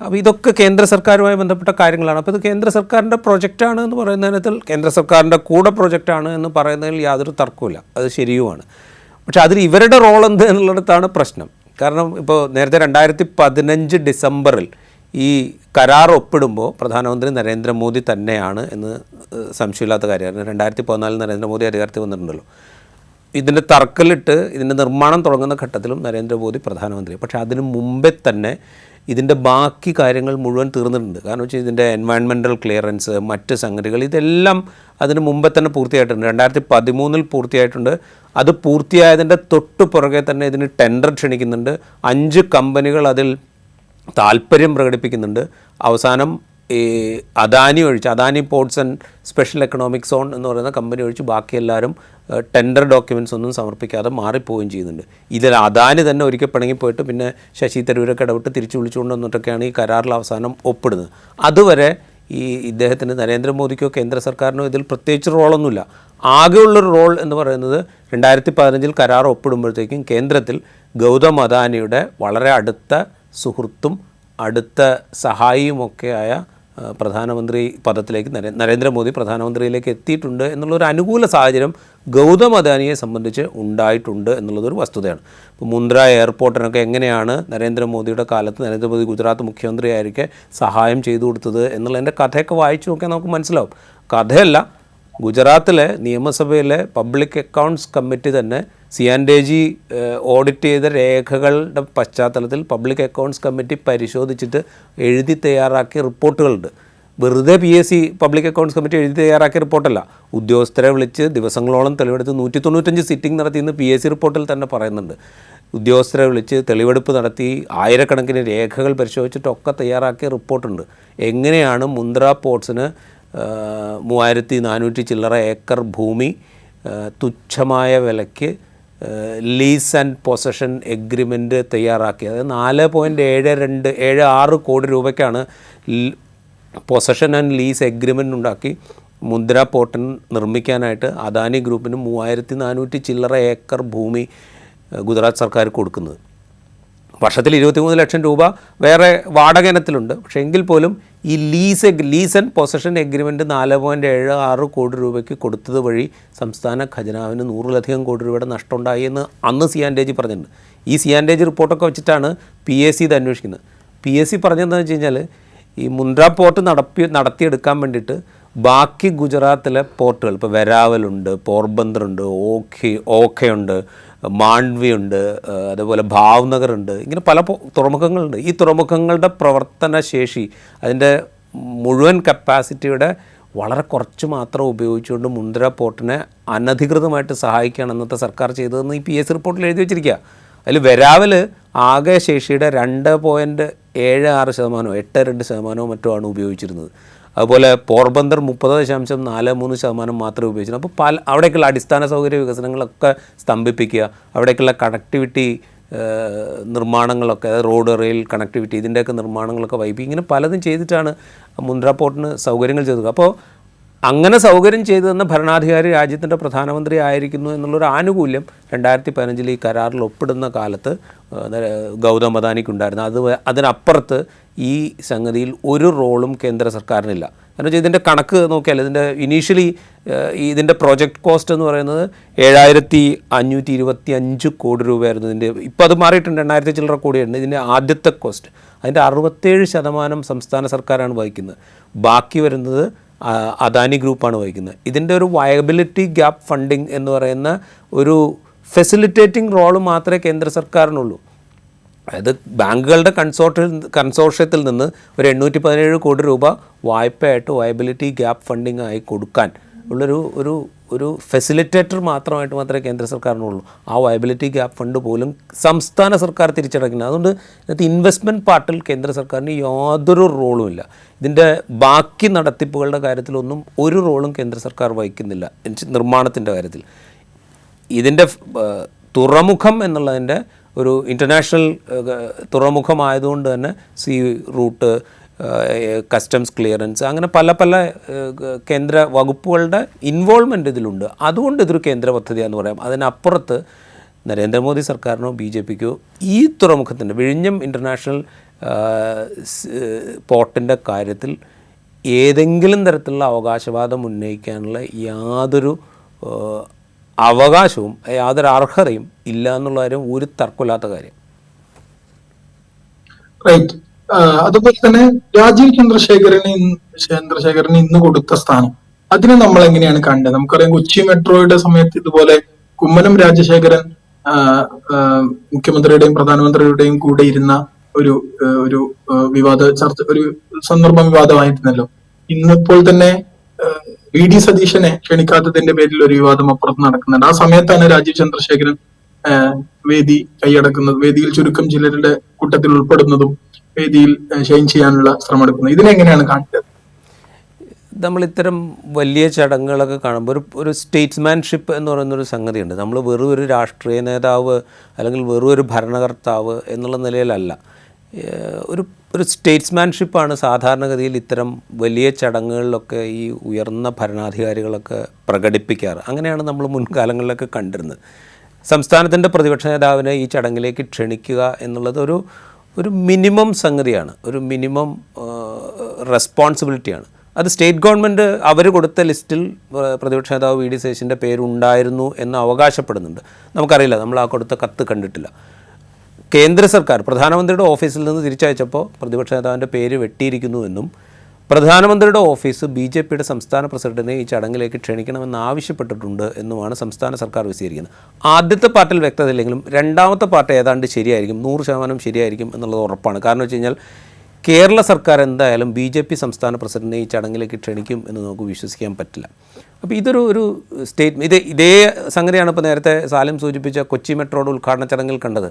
അപ്പോൾ ഇതൊക്കെ കേന്ദ്ര സർക്കാരുമായി ബന്ധപ്പെട്ട കാര്യങ്ങളാണ്. അപ്പോൾ ഇത് കേന്ദ്ര സർക്കാരിന്റെ പ്രൊജക്റ്റാണ് എന്ന് പറയുന്നതിനകത്തിൽ കേന്ദ്ര സർക്കാരിന്റെ കൂടെ പ്രൊജക്റ്റാണ് എന്ന് പറയുന്നതിൽ യാതൊരു തർക്കമില്ല അത് ശരിയുമാണ്. പക്ഷേ അതിൽ ഇവരുടെ റോൾ എന്ത് എന്നുള്ളിടത്താണ് പ്രശ്നം. കാരണം ഇപ്പോൾ നേരത്തെ രണ്ടായിരത്തി പതിനഞ്ച് ഡിസംബറിൽ ഈ കരാർ ഒപ്പിടുമ്പോൾ പ്രധാനമന്ത്രി നരേന്ദ്രമോദി തന്നെയാണ് എന്ന് സംശയമില്ലാത്ത കാര്യമാണ്. രണ്ടായിരത്തി പതിനാലിൽ നരേന്ദ്രമോദി അധികാരത്തിൽ വന്നിട്ടുണ്ടല്ലോ. ഇതിന്റെ തർക്കലിട്ട് ഇതിന്റെ നിർമ്മാണം തുടങ്ങുന്ന ഘട്ടത്തിലും നരേന്ദ്രമോദി പ്രധാനമന്ത്രി. പക്ഷേ അതിന് മുമ്പേ തന്നെ ഇതിന്റെ ബാക്കി കാര്യങ്ങൾ മുഴുവൻ തീർന്നിട്ടുണ്ട്. കാരണം വെച്ചാൽ ഇതിന്റെ എൻവയൺമെന്റൽ ക്ലിയറൻസ് മറ്റ് സംഗതികൾ ഇതെല്ലാം അതിന് മുമ്പേ തന്നെ പൂർത്തിയായിട്ടുണ്ട്. രണ്ടായിരത്തി പതിമൂന്നിൽ പൂർത്തിയായിട്ടുണ്ട്. അത് പൂർത്തിയായതിന്റെ തൊട്ടു പുറകെ തന്നെ ഇതിന് ടെൻഡർ ക്ഷണിക്കുന്നുണ്ട്. അഞ്ച് കമ്പനികൾ അതിൽ താല്പര്യം പ്രകടിപ്പിക്കുന്നുണ്ട്. അവസാനം ഈ അദാനി ഒഴിച്ച് Adani ports and special economic zone എന്ന് പറയുന്ന കമ്പനി ഒഴിച്ച് ബാക്കി എല്ലാവരും ടെൻഡർ ഡോക്യുമെന്റ്സ് ഒന്നും സമർപ്പിക്കാതെ മാറിപ്പോവുകയും ചെയ്യുന്നുണ്ട്. ഇതിൽ അദാനി തന്നെ ഒരിക്കൽ പിണങ്ങി പോയിട്ട് പിന്നെ ശശി തരൂരൊക്കെ ഇടപെട്ട് തിരിച്ചു വിളിച്ചുകൊണ്ട് വന്നിട്ടൊക്കെയാണ് ഈ കരാറിൽ അവസാനം ഒപ്പിടുന്നത്. അതുവരെ ഈ ഇദ്ദേഹത്തിന് നരേന്ദ്രമോദിക്കോ കേന്ദ്ര സർക്കാരിനോ ഇതിൽ പ്രത്യേകിച്ച് റോളൊന്നുമില്ല. ആകെയുള്ളൊരു റോൾ എന്ന് പറയുന്നത് രണ്ടായിരത്തി പതിനഞ്ചിൽ കരാർ ഒപ്പിടുമ്പോഴത്തേക്കും കേന്ദ്രത്തിൽ ഗൗതം അദാനിയുടെ വളരെ അടുത്ത സുഹൃത്തും അടുത്ത സഹായിയുമൊക്കെയായ പ്രധാനമന്ത്രി പദത്തിലേക്ക് നരേ നരേന്ദ്രമോദി പ്രധാനമന്ത്രിയിലേക്ക് എത്തിയിട്ടുണ്ട് എന്നുള്ളൊരു അനുകൂല സാഹചര്യം ഗൗതം അദാനിയെ സംബന്ധിച്ച് ഉണ്ടായിട്ടുണ്ട് എന്നുള്ളതൊരു വസ്തുതയാണ്. ഇപ്പോൾ മുന്ദ്ര എയർപോർട്ടിനൊക്കെ എങ്ങനെയാണ് നരേന്ദ്രമോദിയുടെ കാലത്ത് നരേന്ദ്രമോദി ഗുജറാത്ത് മുഖ്യമന്ത്രിയായിരിക്കെ സഹായം ചെയ്തു കൊടുത്തത് എന്നുള്ളതിന്റെ കഥയൊക്കെ വായിച്ചു നോക്കിയാൽ നമുക്ക് മനസ്സിലാവും. കഥയല്ല ഗുജറാത്തിലെ നിയമസഭയിലെ പബ്ലിക് അക്കൗണ്ട്സ് കമ്മിറ്റി തന്നെ സിയാൻഡേജി ഓഡിറ്റ് ചെയ്ത രേഖകളുടെ പശ്ചാത്തലത്തിൽ പബ്ലിക് അക്കൗണ്ട്സ് കമ്മിറ്റി പരിശോധിച്ചിട്ട് എഴുതി തയ്യാറാക്കിയ റിപ്പോർട്ടുകളുണ്ട്. വെറുതെ P S C public accounts committee എഴുതി തയ്യാറാക്കിയ റിപ്പോർട്ടല്ല. ഉദ്യോഗസ്ഥരെ വിളിച്ച് ദിവസങ്ങളോളം തെളിവെടുത്ത് നൂറ്റി തൊണ്ണൂറ്റഞ്ച് സിറ്റിംഗ് നടത്തിയെന്ന് പി എസ് സി റിപ്പോർട്ടിൽ തന്നെ പറയുന്നുണ്ട്. ഉദ്യോഗസ്ഥരെ വിളിച്ച് തെളിവെടുപ്പ് നടത്തി ആയിരക്കണക്കിന് രേഖകൾ പരിശോധിച്ചിട്ടൊക്കെ തയ്യാറാക്കിയ റിപ്പോർട്ടുണ്ട്. എങ്ങനെയാണ് മുന്ദ്ര പോർട്സിന് മൂവായിരത്തി നാനൂറ്റി ചില്ലറ ഏക്കർ ഭൂമി തുച്ഛമായ വിലയ്ക്ക് ലീസ് ആൻഡ് പൊസഷൻ എഗ്രിമെന്റ് തയ്യാറാക്കി. അതായത് നാല് പോയിന്റ് ഏഴ് രണ്ട് ഏഴ് ആറ് കോടി രൂപയ്ക്കാണ് പൊസഷൻ ആൻഡ് ലീസ് എഗ്രിമെന്റ് ഉണ്ടാക്കി മുദ്ര പോർട്ടൻ നിർമ്മിക്കാനായിട്ട് അദാനി ഗ്രൂപ്പിന് മൂവായിരത്തി നാനൂറ്റി ചില്ലറ ഏക്കർ ഭൂമി ഗുജറാത്ത് സർക്കാർ കൊടുക്കുന്നത്. വർഷത്തിൽ ഇരുപത്തിമൂന്ന് ലക്ഷം രൂപ വേറെ വാടക ഇനത്തിലുണ്ട്. പക്ഷേ എങ്കിൽ പോലും ഈ lease lease and possession agreement നാല് പോയിന്റ് ഏഴ് ആറ് കോടി രൂപയ്ക്ക് കൊടുത്തത് വഴി സംസ്ഥാന ഖജനാവിന് നൂറിലധികം കോടി രൂപയുടെ നഷ്ടമുണ്ടായി എന്ന് അന്ന് സിയാൻഡേജ് പറഞ്ഞിട്ടുണ്ട്. ഈ സിയാൻഡേജ് റിപ്പോർട്ടൊക്കെ വെച്ചിട്ടാണ് പി എസ് സി ഇത് അന്വേഷിക്കുന്നത്. പി എസ് സി പറഞ്ഞതെന്ന് വെച്ച് കഴിഞ്ഞാൽ ഈ മുന്ദ്ര പോർട്ട് നടപ്പി നടത്തിയെടുക്കാൻ വേണ്ടിയിട്ട് ബാക്കി ഗുജറാത്തിലെ പോർട്ടുകൾ ഇപ്പോൾ വെരാവലുണ്ട് പോർബന്ദറുണ്ട് ഓഖി ഓഖയുണ്ട് മാണ്ഡ്വിയുണ്ട് അതേപോലെ ഭാവ്നഗറുണ്ട് ഇങ്ങനെ പല തുറമുഖങ്ങളുണ്ട്. ഈ തുറമുഖങ്ങളുടെ പ്രവർത്തന ശേഷി അതിന്റെ മുഴുവൻ കപ്പാസിറ്റിയുടെ വളരെ കുറച്ച് മാത്രം ഉപയോഗിച്ചുകൊണ്ട് മുന്ദ്ര പോർട്ടിനെ അനധികൃതമായിട്ട് സഹായിക്കുകയാണ് അന്നത്തെ സർക്കാർ ചെയ്തതെന്ന് ഈ പി എസ് റിപ്പോർട്ടിൽ എഴുതി വെച്ചിരിക്കുക. അതിൽ വെരാവൽ ആകെ ശേഷിയുടെ രണ്ട് പോയിന്റ് ഏഴ് ആറ് ശതമാനമോ എട്ട് രണ്ട് ശതമാനമോ മറ്റോ ആണ് ഉപയോഗിച്ചിരുന്നത്. അതുപോലെ പോർബന്ദർ മുപ്പത് ദശാംശം നാല് മൂന്ന് ശതമാനം മാത്രമേ ഉപയോഗിച്ചുള്ളൂ അപ്പോൾ പല അവിടേക്കുള്ള അടിസ്ഥാന സൗകര്യ വികസനങ്ങളൊക്കെ സ്തംഭിപ്പിക്കുക അവിടേക്കുള്ള കണക്ടിവിറ്റി നിർമ്മാണങ്ങളൊക്കെ അതായത് റോഡ് റെയിൽ കണക്ടിവിറ്റി ഇതിന്റെയൊക്കെ നിർമ്മാണങ്ങളൊക്കെ വൈപ്പി ഇങ്ങനെ പലതും ചെയ്തിട്ടാണ് മുന്ദ്ര പോർട്ടിന് സൗകര്യങ്ങൾ ചെയ്തത്. അപ്പോൾ അങ്ങനെ സൗകര്യം ചെയ്തു തന്ന ഭരണാധികാരി രാജ്യത്തിന്റെ പ്രധാനമന്ത്രി ആയിരിക്കുന്നു എന്നുള്ളൊരു ആനുകൂല്യം രണ്ടായിരത്തി പതിനഞ്ചിൽ ഈ കരാറിൽ ഒപ്പിടുന്ന കാലത്ത് ഗൗതം അദാനിക്കുണ്ടായിരുന്നു. അത് അതിനപ്പുറത്ത് ഈ സംഗതിയിൽ ഒരു റോളും കേന്ദ്ര സർക്കാരിനില്ല. കാരണം വെച്ചാൽ ഇതിന്റെ കണക്ക് നോക്കിയാൽ ഇതിന്റെ ഇനീഷ്യലി ഇതിന്റെ പ്രോജക്റ്റ് കോസ്റ്റ് എന്ന് പറയുന്നത് ഏഴായിരത്തി അഞ്ഞൂറ്റി ഇരുപത്തി അഞ്ച് കോടി രൂപയായിരുന്നു ഇതിന്റെ ഇപ്പോൾ അത് മാറിയിട്ടുണ്ട് രണ്ടായിരത്തി ചില്ലറ കോടിയുണ്ട് ഇതിന്റെ ആദ്യത്തെ കോസ്റ്റ് അതിന്റെ അറുപത്തേഴ് ശതമാനം സംസ്ഥാന സർക്കാരാണ് വഹിക്കുന്നത്. ബാക്കി വരുന്നത് അദാനി ഗ്രൂപ്പാണ് വഹിക്കുന്നത്. ഇതിന്റെ ഒരു വയബിലിറ്റി ഗ്യാപ്പ് ഫണ്ടിങ് എന്ന് പറയുന്ന ഒരു ഫെസിലിറ്റേറ്റിംഗ് റോൾ മാത്രമേ കേന്ദ്ര സർക്കാരിനുള്ളൂ. അതായത് ബാങ്കുകളുടെ കൺസോർട്ടിൽ കൺസോർഷ്യത്തിൽ നിന്ന് ഒരു എണ്ണൂറ്റി പതിനേഴ് കോടി രൂപ വായ്പയായിട്ട് വയബിലിറ്റി ഗ്യാപ്പ് ഫണ്ടിങ് ആയി കൊടുക്കാൻ ഉള്ളൊരു ഒരു ഒരു ഫെസിലിറ്റേറ്റർ മാത്രമായിട്ട് മാത്രമേ കേന്ദ്ര സർക്കാരിനുള്ളൂ. ആ വയബിലിറ്റി ഗ്യാപ്പ് ഫണ്ട് പോലും സംസ്ഥാന സർക്കാർ തിരിച്ചടക്കുന്നത് അതുകൊണ്ട് ഇതിനകത്ത് ഇൻവെസ്റ്റ്മെന്റ് പാർട്ടിൽ കേന്ദ്ര സർക്കാരിന് യാതൊരു റോളും ഇല്ല. ഇതിന്റെ ബാക്കി നടത്തിപ്പുകളുടെ കാര്യത്തിലൊന്നും ഒരു റോളും കേന്ദ്ര സർക്കാർ വഹിക്കുന്നില്ല. നിർമ്മാണത്തിന്റെ കാര്യത്തിൽ. ഇതിന്റെ തുറമുഖം എന്നുള്ളതിന്റെ ഒരു ഇന്റർനാഷണൽ തുറമുഖമായതുകൊണ്ട് തന്നെ സീ റൂട്ട് കസ്റ്റംസ് ക്ലിയറൻസ് അങ്ങനെ പല പല കേന്ദ്ര വകുപ്പുകളുടെ ഇൻവോൾവ്മെന്റ് ഇതിലുണ്ട്. അതുകൊണ്ട് ഇതൊരു കേന്ദ്ര പദ്ധതിയാണെന്ന് പറയാം. അതിനപ്പുറത്ത് നരേന്ദ്രമോദി സർക്കാരിനോ ബി ജെ പിക്കോ ഈ തുറമുഖത്തിന്റെ വിഴിഞ്ഞം ഇന്റർനാഷണൽ പോർട്ടിന്റെ കാര്യത്തിൽ ഏതെങ്കിലും തരത്തിലുള്ള അവകാശവാദം ഉന്നയിക്കാനുള്ള യാതൊരു അവകാശവും യാതൊരു അർഹതയും ഇല്ല എന്നുള്ള കാര്യം ഒരു തർക്കമില്ലാത്ത കാര്യം. റൈറ്റ് അതുപോലെ തന്നെ രാജീവ് ചന്ദ്രശേഖരന് ചന്ദ്രശേഖരന് ഇന്ന് കൊടുത്ത സ്ഥാനം അതിനെ നമ്മൾ എങ്ങനെയാണ് കണ്ടത്? നമുക്കറിയാം കൊച്ചി മെട്രോയുടെ സമയത്ത് ഇതുപോലെ കുമ്മനം രാജശേഖരൻ മുഖ്യമന്ത്രിയുടെയും പ്രധാനമന്ത്രിയുടെയും കൂടെ ഇരുന്ന ഒരു ഒരു വിവാദ ചർച്ച ഒരു സന്ദർഭം വിവാദമായിരുന്നല്ലോ. ഇന്നിപ്പോൾ തന്നെ വി ഡി സതീശനെ ക്ഷണിക്കാത്തതിന്റെ പേരിൽ ഒരു വിവാദം അപ്പുറത്ത് നടക്കുന്നുണ്ട്. ആ സമയത്താണ് രാജീവ് ചന്ദ്രശേഖരൻ വേദി കൈയടക്കുന്നത് വേദിയിൽ ചുരുക്കം ചിലരുടെ കൂട്ടത്തിൽ ഉൾപ്പെടുന്നതും വേദിയിൽ ഷെയിൻ ചെയ്യാനുള്ള ശ്രമം എടുക്കുന്നത് ഇതിനെങ്ങനെയാണ് കാണുന്നത് നമ്മൾ ഇത്തരം വലിയ ചടങ്ങുകളൊക്കെ കാണുമ്പോൾ ഒരു ഒരു സ്റ്റേറ്റ്സ്മാൻഷിപ്പ് എന്ന് പറയുന്നൊരു സംഗതിയുണ്ട്. നമ്മൾ വെറും ഒരു രാഷ്ട്രീയ നേതാവ് അല്ലെങ്കിൽ വെറും ഒരു ഭരണകർത്താവ് എന്നുള്ള നിലയിലല്ല. ഒരു ഒരു സ്റ്റേറ്റ്സ്മാൻഷിപ്പാണ് സാധാരണഗതിയിൽ ഇത്തരം വലിയ ചടങ്ങുകളിലൊക്കെ ഈ ഉയർന്ന ഭരണാധികാരികളൊക്കെ പ്രകടിപ്പിക്കാറ്. അങ്ങനെയാണ് നമ്മൾ മുൻകാലങ്ങളിലൊക്കെ കണ്ടിരുന്നത്. സംസ്ഥാനത്തിന്റെ പ്രതിപക്ഷ നേതാവിനെ ഈ ചടങ്ങിലേക്ക് ക്ഷണിക്കുക എന്നുള്ളത് ഒരു ഒരു മിനിമം സംഗതിയാണ്. ഒരു മിനിമം റെസ്പോൺസിബിലിറ്റിയാണ് അത് സ്റ്റേറ്റ് ഗവൺമെന്റ് അവർ കൊടുത്ത ലിസ്റ്റിൽ പ്രതിപക്ഷ നേതാവ് വി ഡി ശേഷിന്റെ പേരുണ്ടായിരുന്നു എന്ന് അവകാശപ്പെടുന്നുണ്ട്. നമുക്കറിയില്ല നമ്മൾ ആ കൊടുത്ത കത്ത് കണ്ടിട്ടില്ല. കേന്ദ്ര സർക്കാർ പ്രധാനമന്ത്രിയുടെ ഓഫീസിൽ നിന്ന് തിരിച്ചയച്ചപ്പോൾ പ്രതിപക്ഷ നേതാവിന്റെ പേര് വെട്ടിയിരിക്കുന്നുവെന്നും പ്രധാനമന്ത്രിയുടെ ഓഫീസ് ബി ജെ പിയുടെ സംസ്ഥാന പ്രസിഡന്റിനെ ഈ ചടങ്ങിലേക്ക് ക്ഷണിക്കണമെന്ന് ആവശ്യപ്പെട്ടിട്ടുണ്ട് എന്നുമാണ് സംസ്ഥാന സർക്കാർ വിശദീകരിക്കുന്നത്. ആദ്യത്തെ പാർട്ടിൽ വ്യക്തതയില്ലെങ്കിലും രണ്ടാമത്തെ പാർട്ടി ഏതാണ്ട് ശരിയായിരിക്കും നൂറ് ശതമാനം ശരിയായിരിക്കും എന്നുള്ളത് ഉറപ്പാണ്. കാരണം വെച്ച് കഴിഞ്ഞാൽ കേരള സർക്കാർ എന്തായാലും ബി ജെ പി സംസ്ഥാന പ്രസിഡന്റിനെ ഈ ചടങ്ങിലേക്ക് ക്ഷണിക്കും എന്ന് നമുക്ക് വിശ്വസിക്കാൻ പറ്റില്ല. അപ്പോൾ ഇതൊരു ഒരു സ്റ്റേറ്റ് ഇത് ഇതേ സംഗതിയാണ് ഇപ്പോൾ നേരത്തെ സാലിം സൂചിപ്പിച്ച കൊച്ചി മെട്രോയുടെ ഉദ്ഘാടന ചടങ്ങിൽ കണ്ടത്.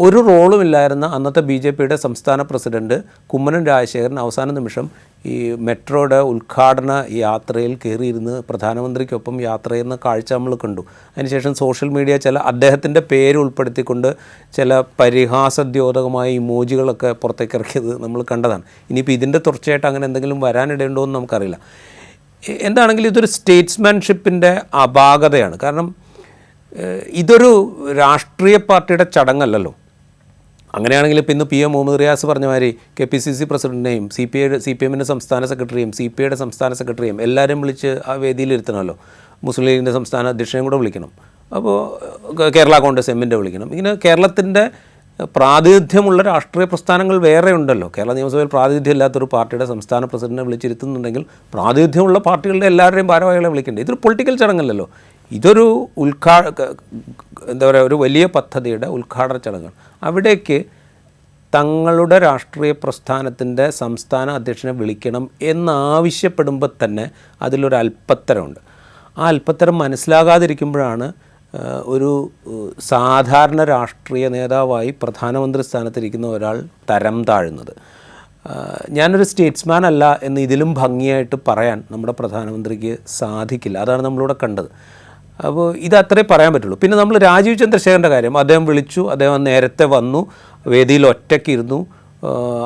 ഒരു റോളും ഇല്ലായിരുന്ന അന്നത്തെ ബി ജെ പിയുടെ സംസ്ഥാന പ്രസിഡന്റ് കുമ്മനം രാജശേഖരൻ അവസാന നിമിഷം ഈ മെട്രോയുടെ ഉദ്ഘാടന യാത്രയിൽ കയറിയിരുന്ന് പ്രധാനമന്ത്രിക്കൊപ്പം യാത്ര ചെയ്യുന്ന കാഴ്ച നമ്മൾ കണ്ടു. അതിനുശേഷം സോഷ്യൽ മീഡിയ ചില അദ്ദേഹത്തിന്റെ പേര് ഉൾപ്പെടുത്തിക്കൊണ്ട് ചില പരിഹാസദ്യോതകമായ ഇമോജികളൊക്കെ പുറത്തേക്ക് ഇറക്കിയത് നമ്മൾ കണ്ടതാണ്. ഇനിയിപ്പോൾ ഇതിന്റെ തുടർച്ചയായിട്ട് അങ്ങനെ എന്തെങ്കിലും വരാനിടയുണ്ടോ എന്ന് നമുക്കറിയില്ല എന്താണെങ്കിലും ഇതൊരു സ്റ്റേറ്റ്സ്മാൻഷിപ്പിന്റെ അപാകതയാണ്. കാരണം ഇതൊരു രാഷ്ട്രീയ പാർട്ടിയുടെ ചടങ്ങല്ലല്ലോ. അങ്ങനെയാണെങ്കിൽ ഇപ്പം ഇന്ന് പി എം മുഹമ്മദ് റിയാസ് പറഞ്ഞ മാതിരി കെ പി സി സി പ്രസിഡന്റിനെയും സി പി ഐയുടെ സി പി എമ്മിന്റെ സംസ്ഥാന സെക്രട്ടറിയും സി പി ഐയുടെ സംസ്ഥാന സെക്രട്ടറിയും എല്ലാവരും വിളിച്ച് ആ വേദിയിലിരുത്തണമല്ലോ. മുസ്ലിം ലീഗിന്റെ സംസ്ഥാന അധ്യക്ഷനെയും കൂടെ വിളിക്കണം. അപ്പോൾ കേരള കോൺഗ്രസ് എമ്മിന്റെ വിളിക്കണം. ഇങ്ങനെ കേരളത്തിന്റെ പ്രാതിനിധ്യമുള്ള രാഷ്ട്രീയ പ്രസ്ഥാനങ്ങൾ വേറെ ഉണ്ടല്ലോ. കേരള നിയമസഭയിൽ പ്രാതിനിധ്യം ഇല്ലാത്തൊരു പാർട്ടിയുടെ സംസ്ഥാന പ്രസിഡന്റിനെ വിളിച്ചിരുത്തുന്നുണ്ടെങ്കിൽ പ്രാതിനിധ്യമുള്ള പാർട്ടികളുടെ എല്ലാവരുടെയും ഭാരവാഹികളെ വിളിക്കേണ്ടത് ഇതൊരു പൊളിറ്റിക്കൽ ചടങ്ങല്ലല്ലോ. ഇതൊരു ഉദ്ഘാ എന്താ പറയുക ഒരു വലിയ പദ്ധതിയുടെ ഉദ്ഘാടന ചടങ്ങാണ്. അവിടേക്ക് തങ്ങളുടെ രാഷ്ട്രീയ പ്രസ്ഥാനത്തിന്റെ സംസ്ഥാന അധ്യക്ഷനെ വിളിക്കണം എന്നാവശ്യപ്പെടുമ്പോൾ തന്നെ അതിലൊരു അല്പത്തരമുണ്ട്. ആ അല്പത്തരം മനസ്സിലാകാതിരിക്കുമ്പോഴാണ് ഒരു സാധാരണ രാഷ്ട്രീയ നേതാവായി പ്രധാനമന്ത്രി സ്ഥാനത്തിരിക്കുന്ന ഒരാൾ തരം താഴുന്നത്. ഞാനൊരു സ്റ്റേറ്റ്സ്മാൻ അല്ല എന്ന് ഇതിലും ഭംഗിയായിട്ട് പറയാൻ നമ്മുടെ പ്രധാനമന്ത്രിക്ക് സാധിക്കില്ല. അതാണ് നമ്മളിവിടെ കണ്ടത്. അപ്പോൾ ഇത് അത്രേ പറയാൻ പറ്റുള്ളൂ. പിന്നെ നമ്മൾ രാജീവ് ചന്ദ്രശേഖരന്റെ കാര്യം. അദ്ദേഹം വിളിച്ചു അദ്ദേഹം നേരത്തെ വന്നു വേദിയിൽ ഒറ്റയ്ക്ക് ഇരുന്നു.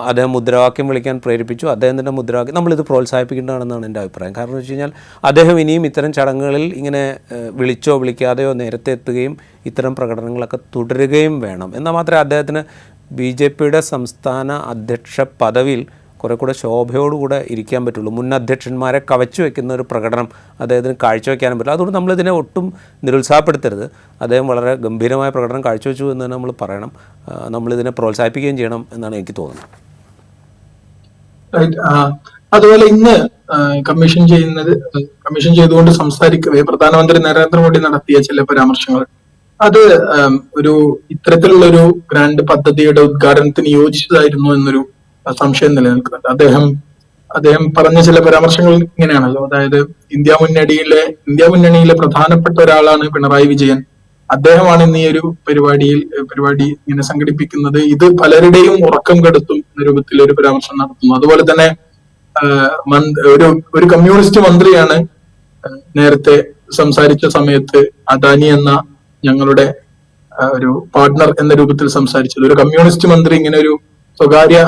അദ്ദേഹം മുദ്രാവാക്യം വിളിക്കാൻ പ്രേരിപ്പിച്ചു. അദ്ദേഹത്തിന്റെ മുദ്രാവാക്യം നമ്മളിത് പ്രോത്സാഹിപ്പിക്കേണ്ടതാണെന്നാണ് എന്റെ അഭിപ്രായം. കാരണം എന്ന് വെച്ച് കഴിഞ്ഞാൽ അദ്ദേഹം ഇനിയും ഇത്തരം ചടങ്ങുകളിൽ ഇങ്ങനെ വിളിച്ചോ വിളിക്കാതെയോ നേരത്തെ എത്തുകയും ഇത്തരം പ്രകടനങ്ങളൊക്കെ തുടരുകയും വേണം. എന്നാൽ മാത്രമേ അദ്ദേഹത്തിന് ബി ജെ പിയുടെ സംസ്ഥാന അധ്യക്ഷ പദവിയിൽ കുറെ കൂടെ ശോഭയോടുകൂടെ ഇരിക്കാൻ പറ്റുള്ളൂ. മുൻ അധ്യക്ഷന്മാരെ കവച്ചു വെക്കുന്ന ഒരു പ്രകടനം അദ്ദേഹത്തിന് കാഴ്ചവെക്കാനും പറ്റില്ല. അതുകൊണ്ട് നമ്മളിതിനെ ഒട്ടും നിരുത്സാഹപ്പെടുത്തരുത്. അദ്ദേഹം വളരെ ഗംഭീരമായ പ്രകടനം കാഴ്ചവെച്ചു എന്ന് തന്നെ നമ്മൾ പറയണം. നമ്മളിതിനെ പ്രോത്സാഹിപ്പിക്കുകയും ചെയ്യണം എന്നാണ് എനിക്ക് തോന്നുന്നത്. അതുപോലെ ഇന്ന് കമ്മീഷൻ ചെയ്യുന്നത് കമ്മീഷൻ ചെയ്തുകൊണ്ട് സംസാരിക്കവേ പ്രധാനമന്ത്രി നരേന്ദ്രമോദി നടത്തിയ ചില പരാമർശങ്ങൾ. അത് ഒരു ഇത്തരത്തിലുള്ള ഒരു ഗ്രാൻഡ് പദ്ധതിയുടെ ഉദ്ഘാടനത്തിന് യോജിച്ചതായിരുന്നു എന്നൊരു സംശയം നിലനിൽക്കുന്നുണ്ട്. അദ്ദേഹം അദ്ദേഹം പറഞ്ഞ ചില പരാമർശങ്ങൾ ഇങ്ങനെയാണല്ലോ. അതായത് ഇന്ത്യ മുന്നണിയിലെ ഇന്ത്യ മുന്നണിയിലെ പ്രധാനപ്പെട്ട ഒരാളാണ് പിണറായി വിജയൻ. അദ്ദേഹമാണ് ഇന്ന് ഈ ഒരു പരിപാടിയിൽ പരിപാടി ഇങ്ങനെ സംഘടിപ്പിക്കുന്നത്. ഇത് പലരുടെയും ഉറക്കം കെടുത്തും എന്ന രൂപത്തിൽ ഒരു പരാമർശം നടത്തുന്നു. അതുപോലെ തന്നെ ഒരു ഒരു കമ്മ്യൂണിസ്റ്റ് മന്ത്രിയാണ് നേരത്തെ സംസാരിച്ച സമയത്ത് അദാനി എന്ന ഞങ്ങളുടെ ഒരു പാർട്ണർ എന്ന രൂപത്തിൽ സംസാരിച്ചത്. ഒരു കമ്മ്യൂണിസ്റ്റ് മന്ത്രി ഇങ്ങനെ ഒരു സ്വകാര്യ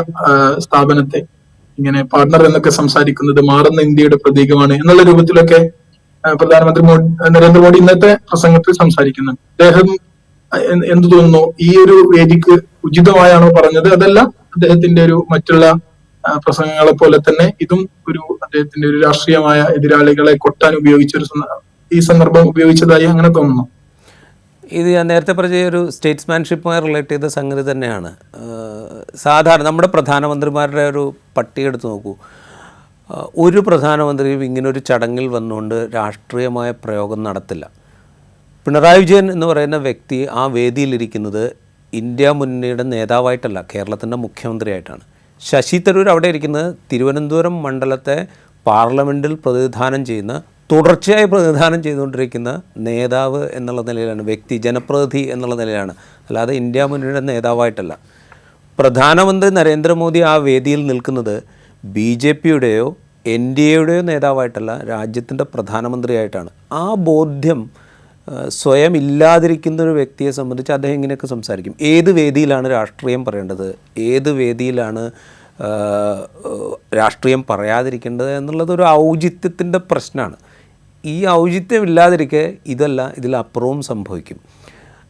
സ്ഥാപനത്തെ ഇങ്ങനെ പാർട്ണർ എന്നൊക്കെ സംസാരിക്കുന്നത് മാറുന്ന ഇന്ത്യയുടെ പ്രതീകമാണ് എന്നുള്ള രൂപത്തിലൊക്കെ പ്രധാനമന്ത്രി മോദി നരേന്ദ്രമോദി ഇന്നത്തെ പ്രസംഗത്തിൽ സംസാരിക്കുന്നു. അദ്ദേഹം എന്ത് തോന്നുന്നു? ഈ ഒരു വേദിക്ക് ഉചിതമായാണോ പറഞ്ഞത്? അതല്ല അദ്ദേഹത്തിന്റെ ഒരു മറ്റുള്ള പ്രസംഗങ്ങളെ പോലെ തന്നെ ഇതും ഒരു അദ്ദേഹത്തിന്റെ ഒരു രാഷ്ട്രീയമായ എതിരാളികളെ കൊട്ടാൻ ഉപയോഗിച്ച ഒരു ഈ സന്ദർഭം ഉപയോഗിച്ചതായി അങ്ങനെ തോന്നുന്നു. ഇത് ഞാൻ നേരത്തെ പറഞ്ഞ ഒരു സ്റ്റേറ്റ്സ്മാൻഷിപ്പുമായി റിലേറ്റ് ചെയ്ത സംഗതി തന്നെയാണ്. സാധാരണ നമ്മുടെ പ്രധാനമന്ത്രിമാരുടെ ഒരു പട്ടിക എടുത്ത് നോക്കൂ. ഒരു പ്രധാനമന്ത്രിയും ഇങ്ങനൊരു ചടങ്ങിൽ വന്നുകൊണ്ട് രാഷ്ട്രീയമായ പ്രയോഗം നടത്തില്ല. പിണറായി വിജയൻ എന്ന് പറയുന്ന വ്യക്തി ആ വേദിയിലിരിക്കുന്നത് ഇന്ത്യ മുന്നണിയുടെ നേതാവായിട്ടല്ല കേരളത്തിന്റെ മുഖ്യമന്ത്രിയായിട്ടാണ്. ശശി തരൂർ അവിടെ ഇരിക്കുന്നത് തിരുവനന്തപുരം മണ്ഡലത്തെ പാർലമെന്റിൽ പ്രതിനിധാനം ചെയ്യുന്ന തുടർച്ചയായി പ്രതിനിധാനം ചെയ്തുകൊണ്ടിരിക്കുന്ന നേതാവ് എന്നുള്ള നിലയിലാണ് വ്യക്തി ജനപ്രതിനിധി എന്നുള്ള നിലയിലാണ്. അല്ലാതെ ഇന്ത്യ മുന്നണിയുടെ നേതാവായിട്ടല്ല. പ്രധാനമന്ത്രി നരേന്ദ്രമോദി ആ വേദിയിൽ നിൽക്കുന്നത് ബി ജെ പിയുടെയോ എൻ ഡി എയുടെയോ നേതാവായിട്ടല്ല രാജ്യത്തിന്റെ പ്രധാനമന്ത്രിയായിട്ടാണ്. ആ ബോധ്യം സ്വയം ഇല്ലാതിരിക്കുന്ന ഒരു വ്യക്തിയെ സംബന്ധിച്ച് അദ്ദേഹം ഇങ്ങനെയൊക്കെ സംസാരിക്കും. ഏത് വേദിയിലാണ് രാഷ്ട്രീയം പറയേണ്ടത്? ഏത് വേദിയിലാണ് രാഷ്ട്രീയം പറയാതിരിക്കേണ്ടത് എന്നുള്ളത് ഒരു ഔചിത്യത്തിന്റെ പ്രശ്നമാണ്. ഈ ഔചിത്യം ഇല്ലാതിരിക്കെ ഇതല്ല ഇതിലപ്പുറവും സംഭവിക്കും.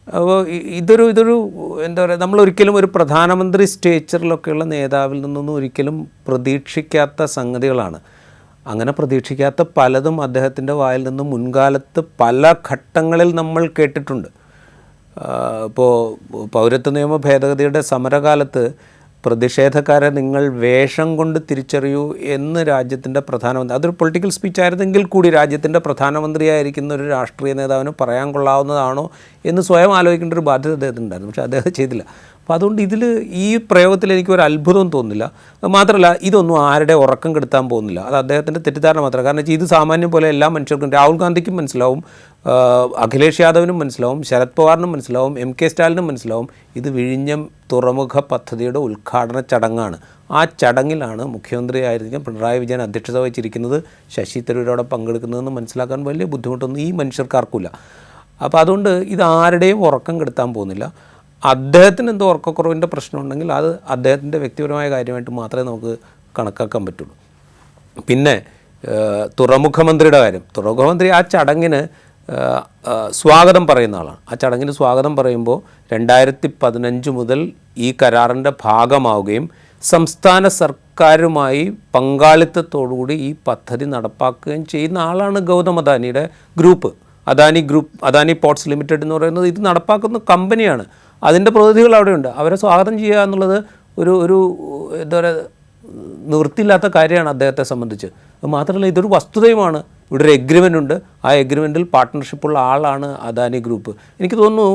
അപ്പോൾ ഇതൊരു ഇതൊരു എന്താ പറയുക നമ്മൾ ഒരിക്കലും ഒരു പ്രധാനമന്ത്രി സ്റ്റേച്ചറിലൊക്കെയുള്ള നേതാവിൽ നിന്നൊന്നും ഒരിക്കലും പ്രതീക്ഷിക്കാത്ത സംഗതികളാണ്. അങ്ങനെ പ്രതീക്ഷിക്കാത്ത പലതും അദ്ദേഹത്തിന്റെ വായിൽ നിന്നും മുൻകാലത്ത് പല ഘട്ടങ്ങളിൽ നമ്മൾ കേട്ടിട്ടുണ്ട്. ഇപ്പോൾ പൗരത്വ നിയമ ഭേദഗതിയുടെ സമരകാലത്ത് പ്രതിഷേധക്കാരെ നിങ്ങൾ വേഷം കൊണ്ട് തിരിച്ചറിയൂ എന്ന് രാജ്യത്തിന്റെ പ്രധാനമന്ത്രി അതൊരു പൊളിറ്റിക്കൽ സ്പീച്ച് ആയിരുന്നെങ്കിൽ കൂടി രാജ്യത്തിന്റെ പ്രധാനമന്ത്രിയായിരിക്കുന്ന ഒരു രാഷ്ട്രീയ നേതാവിന് പറയാൻ കൊള്ളാവുന്നതാണോ എന്ന് സ്വയം ആലോചിക്കേണ്ട ഒരു ബാധ്യത അദ്ദേഹത്തിനുണ്ടായിരുന്നു പക്ഷേ അദ്ദേഹം ചെയ്തില്ല. അപ്പോൾ അതുകൊണ്ട് ഇതിൽ ഈ പ്രയോഗത്തിൽ എനിക്ക് ഒരു അത്ഭുതം തോന്നുന്നില്ല. മാത്രമല്ല ഇതൊന്നും ആരുടെ ഉറക്കം കെടുത്താൻ പോകുന്നില്ല. അത് അദ്ദേഹത്തിന്റെ തെറ്റിദ്ധാരണ മാത്രമല്ല. കാരണം ഇത് സാമാന്യം പോലെ എല്ലാ മനുഷ്യർക്കും രാഹുൽ ഗാന്ധിക്കും മനസ്സിലാവും. അഖിലേഷ് യാദവിനും മനസ്സിലാവും ശരത് പവാറിനും മനസ്സിലാവും എം കെ സ്റ്റാലിനും മനസ്സിലാവും. ഇത് വിഴിഞ്ഞം തുറമുഖ പദ്ധതിയുടെ ഉദ്ഘാടന ചടങ്ങാണ്. ആ ചടങ്ങിലാണ് മുഖ്യമന്ത്രിയായിരിക്കും പിണറായി വിജയൻ അധ്യക്ഷത വഹിച്ചിരിക്കുന്നത്. ശശി തരൂരോടെ പങ്കെടുക്കുന്നതെന്ന് മനസ്സിലാക്കാൻ വലിയ ബുദ്ധിമുട്ടൊന്നും ഈ മനുഷ്യർക്കാർക്കില്ല അപ്പോൾ അതുകൊണ്ട് ഇത് ആരുടെയും ഉറക്കം കെടുത്താൻ പോകുന്നില്ല. അദ്ദേഹത്തിന് എന്തോ ഉറക്കക്കുറവിന്റെ പ്രശ്നമുണ്ടെങ്കിൽ അത് അദ്ദേഹത്തിന്റെ വ്യക്തിപരമായ കാര്യമായിട്ട് മാത്രമേ നമുക്ക് കണക്കാക്കാൻ പറ്റുള്ളൂ. പിന്നെ തുറമുഖമന്ത്രിയുടെ കാര്യം. തുറമുഖമന്ത്രി ആ ചടങ്ങിന് സ്വാഗതം പറയുന്ന ആളാണ്. ആ ചടങ്ങിന് സ്വാഗതം പറയുമ്പോൾ രണ്ടായിരത്തി പതിനഞ്ച് മുതൽ ഈ കരാറിന്റെ ഭാഗമാവുകയും സംസ്ഥാന സർക്കാരുമായി പങ്കാളിത്തത്തോടുകൂടി ഈ പദ്ധതി നടപ്പാക്കുകയും ചെയ്യുന്ന ആളാണ് Gautam അദാനിയുടെ group. Adani group Adani ports limited എന്ന് പറയുന്നത് ഇത് നടപ്പാക്കുന്ന കമ്പനിയാണ്. അതിന്റെ പ്രതിനിധികൾ അവിടെയുണ്ട്. അവരെ സ്വാഗതം ചെയ്യുക എന്നുള്ളത് ഒരു ഒരു എന്താ പറയുക നിവൃത്തിയില്ലാത്ത കാര്യമാണ് അദ്ദേഹത്തെ സംബന്ധിച്ച്. അത് മാത്രമല്ല ഇതൊരു വസ്തുതയുമാണ്. ഇവിടെ ഒരു എഗ്രിമെന്റ് ഉണ്ട്. ആ എഗ്രിമെന്റിൽ പാർട്ട്ണർഷിപ്പുള്ള ആളാണ് അദാനി ഗ്രൂപ്പ് എനിക്ക് തോന്നുന്നു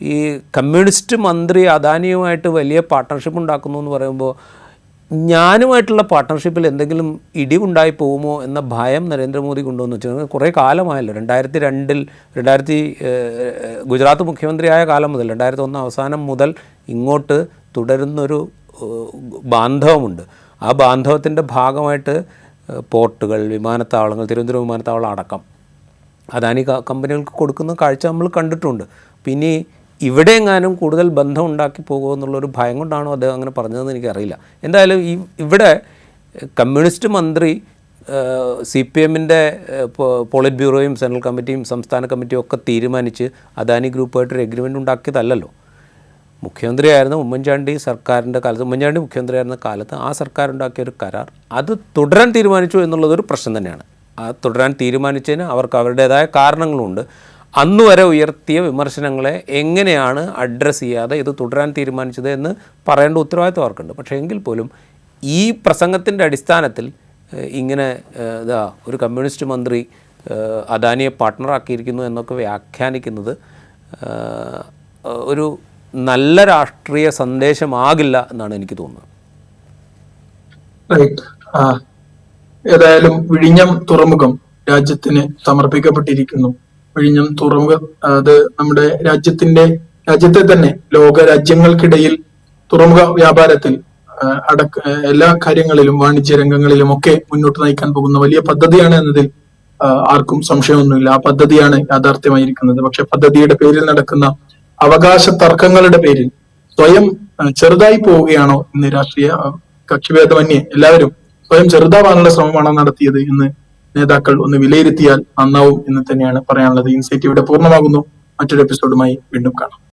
ഈ കമ്മ്യൂണിസ്റ്റ് മന്ത്രി അദാനിയുമായിട്ട് വലിയ പാർട്ട്ണർഷിപ്പ് ഉണ്ടാക്കുന്നു എന്ന് പറയുമ്പോൾ ഞാനുമായിട്ടുള്ള പാർട്ട്ണർഷിപ്പിൽ എന്തെങ്കിലും ഇടിവുണ്ടായി പോകുമോ എന്ന ഭയം നരേന്ദ്രമോദി കൊണ്ടുവന്ന് വെച്ചാൽ കുറേ കാലമായല്ലോ. രണ്ടായിരത്തി രണ്ടിൽ രണ്ടായിരത്തി ഗുജറാത്ത് മുഖ്യമന്ത്രിയായ കാലം മുതൽ രണ്ടായിരത്തി ഒന്ന് അവസാനം മുതൽ ഇങ്ങോട്ട് തുടരുന്നൊരു ബാന്ധവമുണ്ട്. ആ ബാന്ധവത്തിന്റെ ഭാഗമായിട്ട് പോർട്ടുകൾ വിമാനത്താവളങ്ങൾ തിരുവനന്തപുരം വിമാനത്താവളം അടക്കം. അദാനി കമ്പനികൾക്ക് കൊടുക്കുന്ന കാഴ്ച നമ്മൾ കണ്ടിട്ടുണ്ട്. പിന്നെ ഇവിടെ എങ്ങാനും കൂടുതൽ ബന്ധം ഉണ്ടാക്കി പോകുമോ എന്നുള്ളൊരു ഭയം കൊണ്ടാണോ അദ്ദേഹം അങ്ങനെ പറഞ്ഞതെന്ന് എനിക്കറിയില്ല. എന്തായാലും ഈ ഇവിടെ കമ്മ്യൂണിസ്റ്റ് മന്ത്രി സി പി എമ്മിന്റെ പോളിറ്റ് ബ്യൂറോയും സെൻട്രൽ കമ്മിറ്റിയും സംസ്ഥാന കമ്മിറ്റിയും ഒക്കെ തീരുമാനിച്ച് അദാനി ഗ്രൂപ്പുമായിട്ടൊരു എഗ്രിമെന്റ് ഉണ്ടാക്കിയതല്ലല്ലോ. മുഖ്യമന്ത്രിയായിരുന്ന ഉമ്മൻചാണ്ടി സർക്കാരിന്റെ കാലത്ത് ഉമ്മൻചാണ്ടി മുഖ്യമന്ത്രിയായിരുന്ന കാലത്ത് ആ സർക്കാർ ഉണ്ടാക്കിയ ഒരു കരാർ അത് തുടരാൻ തീരുമാനിച്ചു എന്നുള്ളതൊരു പ്രശ്നം തന്നെയാണ്. ആ തുടരാൻ തീരുമാനിച്ചതിന് അവർക്ക് അവരുടേതായ കാരണങ്ങളുണ്ട്. അന്ന് വരെ ഉയർത്തിയ വിമർശനങ്ങളെ എങ്ങനെയാണ് അഡ്രസ്സ് ചെയ്യാതെ ഇത് തുടരാൻ തീരുമാനിച്ചത് എന്ന് പറയേണ്ട ഉത്തരവാദിത്വം അവർക്കുണ്ട്. പക്ഷേ എങ്കിൽ പോലും ഈ പ്രസംഗത്തിന്റെ അടിസ്ഥാനത്തിൽ ഇങ്ങനെ ഇതാ ഒരു കമ്മ്യൂണിസ്റ്റ് മന്ത്രി അദാനിയെ പാർട്ട്ണറാക്കിയിരിക്കുന്നു എന്നൊക്കെ വ്യാഖ്യാനിക്കുന്നത് ഒരു നല്ല രാഷ്ട്രീയ സന്ദേശമാകില്ല എന്നാണ് എനിക്ക് തോന്നുന്നത്. ഏതായാലും വിഴിഞ്ഞം തുറമുഖം രാജ്യത്തിന് സമർപ്പിക്കപ്പെട്ടിരിക്കുന്നു. വിഴിഞ്ഞം തുറമുഖം അത് നമ്മുടെ രാജ്യത്തിന്റെ രാജ്യത്തെ തന്നെ ലോക രാജ്യങ്ങൾക്കിടയിൽ തുറമുഖ വ്യാപാരത്തിൽ അടക്ക എല്ലാ കാര്യങ്ങളിലും വാണിജ്യ രംഗങ്ങളിലും ഒക്കെ മുന്നോട്ട് നയിക്കാൻ പോകുന്ന വലിയ പദ്ധതിയാണ് എന്നതിൽ ആർക്കും സംശയമൊന്നുമില്ല. ആ പദ്ധതിയാണ് യാഥാർത്ഥ്യമായിരിക്കുന്നത്. പക്ഷെ പദ്ധതിയുടെ പേരിൽ നടക്കുന്ന അവകാശ തർക്കങ്ങളുടെ പേരിൽ സ്വയം ചെറുതായി പോവുകയാണോ ഇന്ന് രാഷ്ട്രീയ കക്ഷിഭേദമന്യേ എല്ലാവരും സ്വയം ചെറുതാവാനുള്ള ശ്രമമാണോ നടത്തിയത് എന്ന് നേതാക്കൾ ഒന്ന് വിലയിരുത്തിയാൽ നന്നാവും എന്ന് തന്നെയാണ് പറയാനുള്ളത്. ഇൻസൈറ്റ് ഇവിടെ പൂർണമാകുന്നു. മറ്റൊരു എപ്പിസോഡുമായി വീണ്ടും കാണാം.